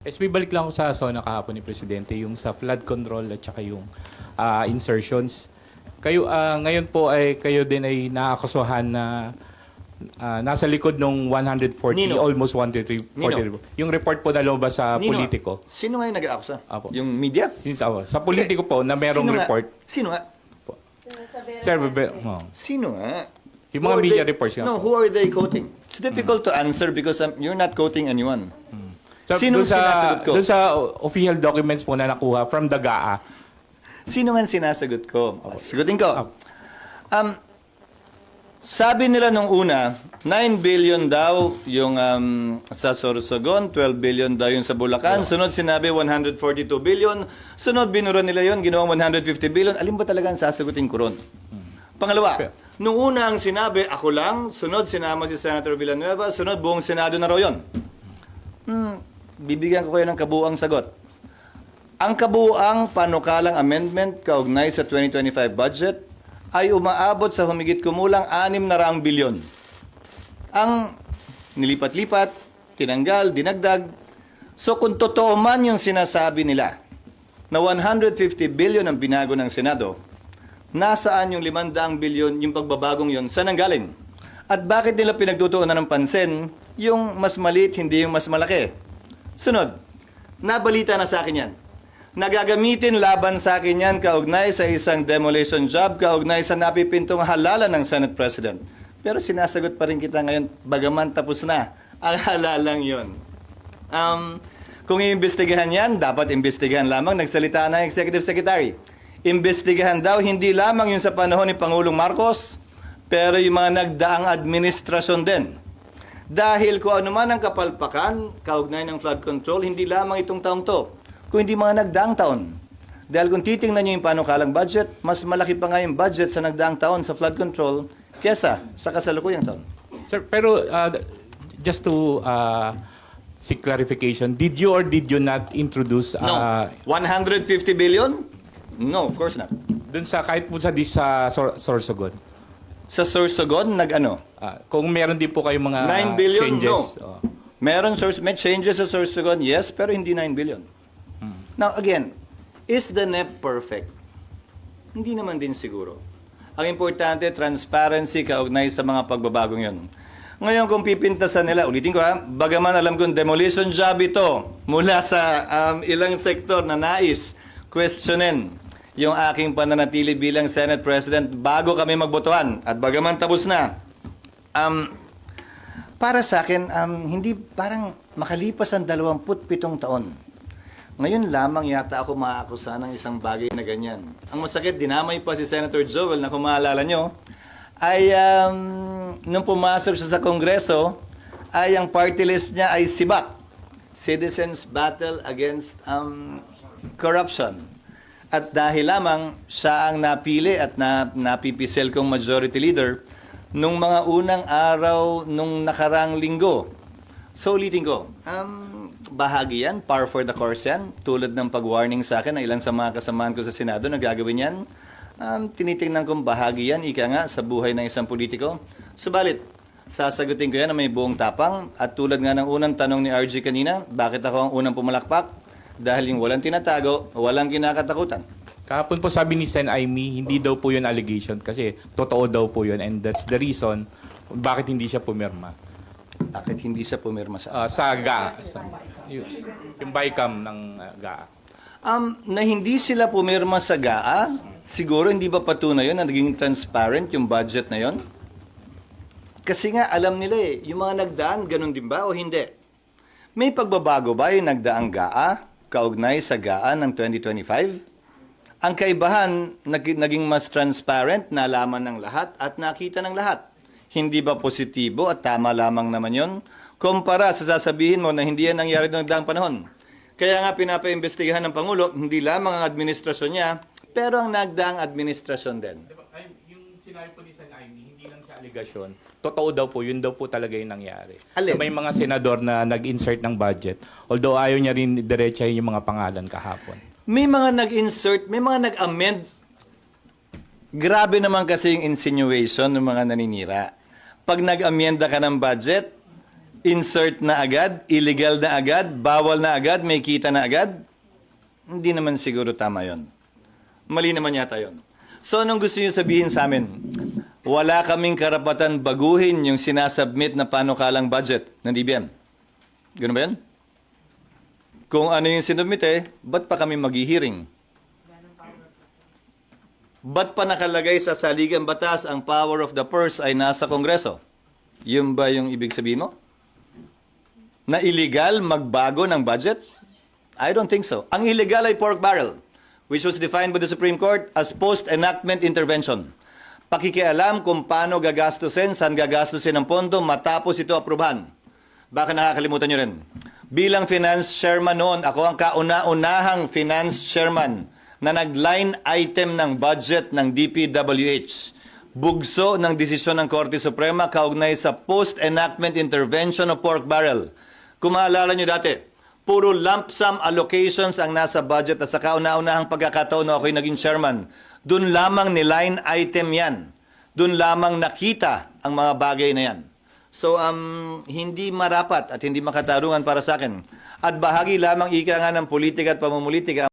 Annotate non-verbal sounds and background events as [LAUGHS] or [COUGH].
SB, balik lang ako sa SONA kahapon ni Presidente, yung sa flood control at saka yung ah, insertions. Kayo, ah, ngayon po ay kayo din ay naakusuhan na ah, nasa likod ng 140, Nino? almost 133. Nino? Yung report po na lumabas sa Nino, politiko. Sino nga yung nag-aakusa? Apo. Yung media? Yun sa, sa politiko po na merong Sino nga? report. Sino nga? Sir, bebe, oh. Sino nga? Yung Who mga are media they- reports nga No, po. who are they quoting? It's difficult to answer because um, you're not quoting anyone. So, dun sa, sinasagot ko? Dun sa official documents po na nakuha from the GAA, Sino nga sinasagot ko? Sagutin ko. Um, sabi nila nung una, 9 billion daw yung um, sa Sorsogon, 12 billion daw yung sa Bulacan. Sunod sinabi 142 billion. Sunod binura nila yon ginawang 150 billion. Alin ba talaga ang sasagutin ko ron? Pangalawa, Fair. nung una ang sinabi, ako lang. Sunod sinama si Senator Villanueva. Sunod buong Senado na raw yun. Hmm, bibigyan ko kayo ng kabuang sagot. Ang kabuang panukalang amendment kaugnay sa 2025 budget ay umaabot sa humigit kumulang 6 na raang bilyon. Ang nilipat-lipat, tinanggal, dinagdag. So kung totoo man yung sinasabi nila na 150 billion ang binago ng Senado, nasaan yung 500 billion yung pagbabagong yon sa nanggaling? At bakit nila pinagtutuunan ng pansin yung mas maliit, hindi yung mas malaki? Sunod, nabalita na sa akin yan. Nagagamitin laban sa akin yan kaugnay sa isang demolition job, kaugnay sa napipintong halala ng Senate President. Pero sinasagot pa rin kita ngayon, bagaman tapos na ang [LAUGHS] halalang yon. Um, kung iimbestigahan yan, dapat imbestigahan lamang. Nagsalita na Executive Secretary. Imbestigahan daw hindi lamang yung sa panahon ni Pangulong Marcos, pero yung mga nagdaang administrasyon din. Dahil kung ano man ang kapalpakan, kaugnay ng flood control, hindi lamang itong taong to, kung hindi mga nagdaang taon. Dahil kung titingnan nyo yung panukalang budget, mas malaki pa nga yung budget sa nagdaang taon sa flood control kesa sa kasalukuyang taon. Sir, pero uh, just to uh, seek clarification, did you or did you not introduce No. uh, 150 billion? No, of course not. dun sa kahit po sa sa Sor- Sorsogon? Sa Sorsogon, nag-ano? Uh, kung meron din po kayong mga 9 billion? changes. No. oh. Meron source, may changes sa Sorsogon, yes, pero hindi 9 billion. Now, again, is the NEP perfect? Hindi naman din siguro. Ang importante, transparency kaugnay sa mga pagbabagong yon. Ngayon, kung pipintasan nila, ulitin ko ha, bagaman alam kong demolition job ito mula sa um, ilang sektor na nais questionin yung aking pananatili bilang Senate President bago kami magbotohan. At bagaman tapos na, um, para sa akin, um, hindi parang makalipas ang 27 taon. Ngayon lamang yata ako maakusa ng isang bagay na ganyan. Ang masakit, dinamay pa si Senator Joel na kung maalala nyo, ay um, nung pumasok siya sa Kongreso, ay ang party list niya ay SIBAC, Citizens Battle Against um, Corruption. At dahil lamang siya ang napili at na, napipisel kong majority leader nung mga unang araw nung nakarang linggo. So ulitin ko, um, bahagi yan, par for the course yan, tulad ng pag-warning sa akin ng ilan sa mga kasamahan ko sa Senado na gagawin yan. Um, tinitingnan kong bahagi yan, ika nga, sa buhay ng isang politiko. Subalit, sasagutin ko yan na may buong tapang at tulad nga ng unang tanong ni RG kanina, bakit ako ang unang pumalakpak? Dahil yung walang tinatago, walang kinakatakutan. Kahapon po sabi ni Sen Aimee, hindi daw po yun allegation kasi totoo daw po yun and that's the reason bakit hindi siya pumirma. Bakit hindi siya pumirma sa Uh, sa GAA. Sa, yung, yung BICAM ng uh, GAA. Um, na hindi sila pumirma sa GAA, siguro hindi ba patunay yun na naging transparent yung budget na yon? Kasi nga alam nila eh, yung mga nagdaan, ganun din ba o hindi? May pagbabago ba yung nagdaang GAA, kaugnay sa GAA ng 2025? Ang kaibahan, nag- naging mas transparent, nalaman ng lahat at nakita ng lahat. Hindi ba positibo at tama lamang naman yon? Kumpara sa sasabihin mo na hindi yan nangyari noong nagdaang panahon. Kaya nga pinapaimbestigahan ng Pangulo, hindi lamang ang administrasyon niya, pero ang nagdaang administrasyon din. Diba, yung sinabi po ni allegation. Totoo daw po, yun daw po talaga yung nangyari. Alin? May mga senador na nag-insert ng budget. Although ayaw niya rin diretsahin yung mga pangalan kahapon. May mga nag-insert, may mga nag-amend. Grabe naman kasi yung insinuation ng mga naninira. Pag nag-amenda ka ng budget, insert na agad, illegal na agad, bawal na agad, may kita na agad, hindi naman siguro tama yon. Mali naman yata yon. So, anong gusto niyo sabihin sa amin? Wala kaming karapatan baguhin yung sinasubmit na panukalang budget ng DBM. Ganun ba yan? Kung ano yung sinubmit eh, ba't pa kami maghihiring? Ba't pa nakalagay sa saligang batas ang power of the purse ay nasa Kongreso? Yun ba yung ibig sabihin mo? Na illegal magbago ng budget? I don't think so. Ang illegal ay pork barrel, which was defined by the Supreme Court as post-enactment intervention. Pakikialam kung paano gagastusin, saan gagastusin ang pondo matapos ito aprubahan. Baka nakakalimutan nyo rin. Bilang finance chairman noon, ako ang kauna-unahang finance chairman na nag-line item ng budget ng DPWH. Bugso ng desisyon ng Korte Suprema kaugnay sa post-enactment intervention of pork barrel. Kung maalala nyo dati, puro lump sum allocations ang nasa budget at sa kauna-unahang pagkakataon na ako'y naging chairman. Doon lamang ni line item yan. Doon lamang nakita ang mga bagay na yan. So, um, hindi marapat at hindi makatarungan para sa akin. At bahagi lamang ika nga ng politika at pamumulitika